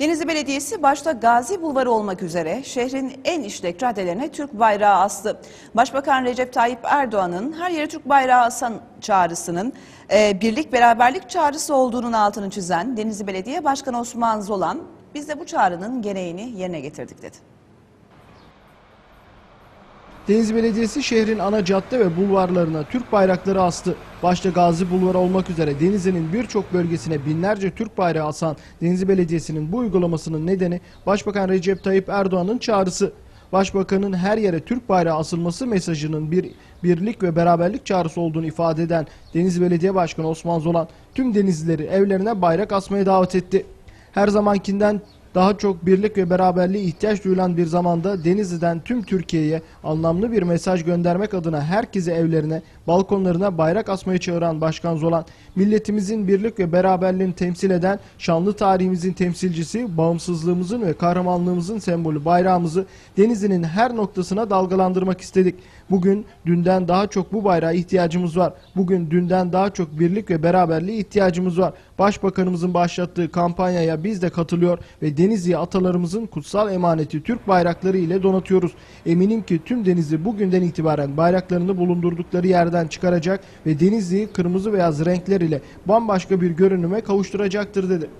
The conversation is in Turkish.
Denizli Belediyesi başta Gazi Bulvarı olmak üzere şehrin en işlek caddelerine Türk bayrağı astı. Başbakan Recep Tayyip Erdoğan'ın her yere Türk bayrağı asan çağrısının e, birlik beraberlik çağrısı olduğunun altını çizen Denizli Belediye Başkanı Osman Zolan biz de bu çağrının gereğini yerine getirdik dedi. Denizli Belediyesi şehrin ana cadde ve bulvarlarına Türk bayrakları astı. Başta Gazi Bulvarı olmak üzere Denizli'nin birçok bölgesine binlerce Türk bayrağı asan Denizli Belediyesi'nin bu uygulamasının nedeni Başbakan Recep Tayyip Erdoğan'ın çağrısı. Başbakanın her yere Türk bayrağı asılması mesajının bir birlik ve beraberlik çağrısı olduğunu ifade eden Denizli Belediye Başkanı Osman Zolan tüm denizlileri evlerine bayrak asmaya davet etti. Her zamankinden daha çok birlik ve beraberliğe ihtiyaç duyulan bir zamanda Denizli'den tüm Türkiye'ye anlamlı bir mesaj göndermek adına herkese evlerine, balkonlarına bayrak asmayı çağıran Başkan Zolan, milletimizin birlik ve beraberliğini temsil eden şanlı tarihimizin temsilcisi, bağımsızlığımızın ve kahramanlığımızın sembolü bayrağımızı Denizli'nin her noktasına dalgalandırmak istedik. Bugün dünden daha çok bu bayrağa ihtiyacımız var. Bugün dünden daha çok birlik ve beraberliğe ihtiyacımız var. Başbakanımızın başlattığı kampanyaya biz de katılıyor ve Denizli'ye atalarımızın kutsal emaneti Türk bayrakları ile donatıyoruz. Eminim ki tüm Denizli bugünden itibaren bayraklarını bulundurdukları yerden çıkaracak ve Denizli'yi kırmızı beyaz renkler ile bambaşka bir görünüme kavuşturacaktır dedi.